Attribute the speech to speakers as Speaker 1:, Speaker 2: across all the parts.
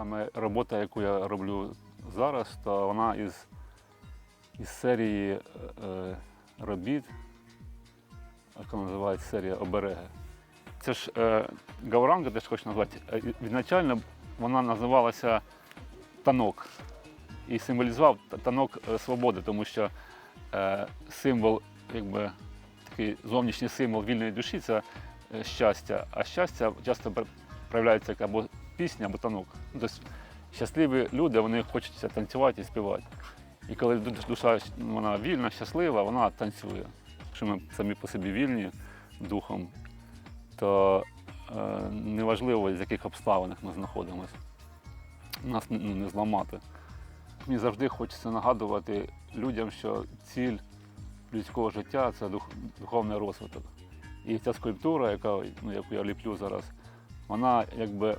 Speaker 1: Саме робота, яку я роблю зараз, то вона із, із серії е, е, робіт, яка називається серія обереги. Це ж е, гауранга, теж хочу назвати. Е, Відначально вона називалася танок і символізував танок е, свободи, тому що е, символ, якби такий зовнішній символ вільної душі це щастя, а щастя часто пр- проявляється або пісня, або танок. Тобто щасливі люди вони хочуть танцювати і співати. І коли душа вона вільна, щаслива, вона танцює. Якщо ми самі по собі вільні духом, то е, неважливо, з яких обставинах ми знаходимося. Нас ну, не зламати. Мені завжди хочеться нагадувати людям, що ціль людського життя це дух, духовний розвиток. І ця скульптура, яка, ну, яку я ліплю зараз, вона якби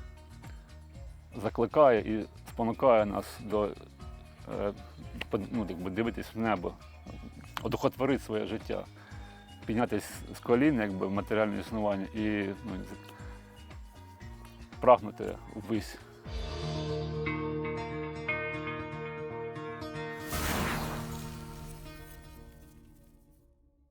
Speaker 1: закликає і спонукає нас до е, ну, якби дивитись в небо, одухотворити своє життя, піднятися з колін якби, матеріальне існування і ну, прагнути ввись.